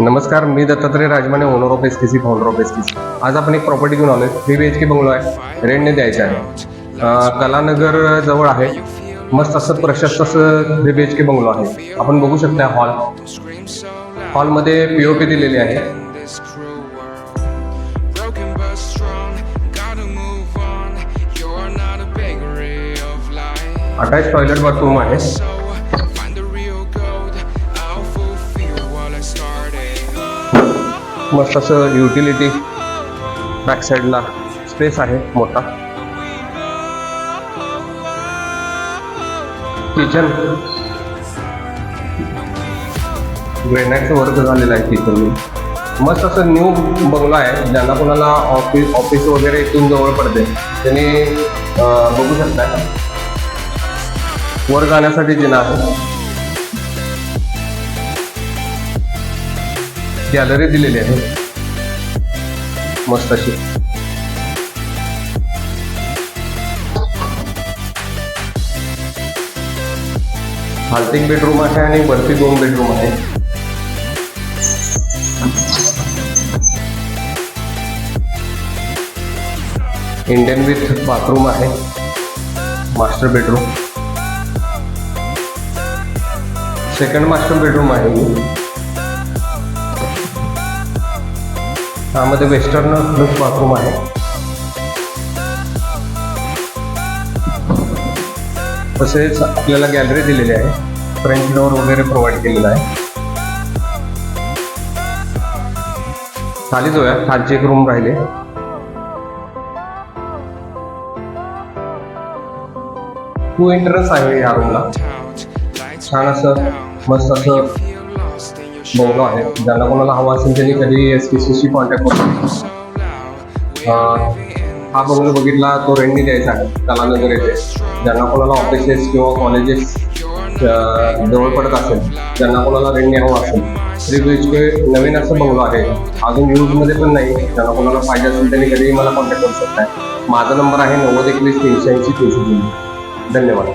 नमस्कार मी Dattatray Rajmane owner of S T C founder of S T C आज आपण एक प्रॉपर्टी घेऊन आलोय. Three B H K bungalow आहे. रेंटने द्यायचे आहे. कलानगर जवळ आहे. मस्त असं प्रशस्त असं three B H K bungalow आहे. आपण बघू शकता हॉल हॉलमध्ये पी ओ पी दिलेली आहे. अटॅच टॉयलेट बाथरूम आहे. मस्त असं युटिलिटी बॅक साईडला स्पेस आहे मोठा. किचन ग्रेनाईटचं वर्क झालेलं आहे किचन मस्त असं न्यू बंगला आहे ज्यांना कोणाला ऑफिस ऑफिस वगैरे इथून जवळ पडते त्यांनी बघू शकता वर जाण्यासाठी जिना आहे. गॅलरी दिलेली आहे. मस्त अशी. खालती बेडरूम आहे आणि वरती दोन बेडरूम आहे. इंडियन विथ बाथरूम आहे. Master bedroom second master bedroom आहे. त्यामध्ये वेस्टर्न लुक बाथरूम आहे. तसेच आपल्याला गॅलरी दिलेली आहे. फ्रंट डोअर वगैरे प्रोव्हाइड केलेला आहे. खाली जाऊया. खालची एक रूम राहिले. टू एंट्रन्स आहे या रूमला छान असं मस्त असं feel बंगलो आहे. ज्यांना कोणाला हवा असेल त्यांनी कधी एस टी सीशी कॉन्टॅक्ट करू हा बंगलो बघितला तो रेंटनी द्यायचा आहे कलानगर येथे ज्यांना कोणाला ऑफिसेस किंवा कॉलेजेस जवळ पडत असेल ज्यांना कोणाला रेंटनी हवं असेल थ्री बी एच के नवीन असं बंगलो आहे. अजून यूजमध्ये पण नाही ज्यांना कोणाला पाहिजे असेल त्यांनी कधीही मला कॉन्टॅक्ट करू शकताय. माझा नंबर आहे नव्वद एकवीस तीनशे ऐंशी तीनशे तीन धन्यवाद.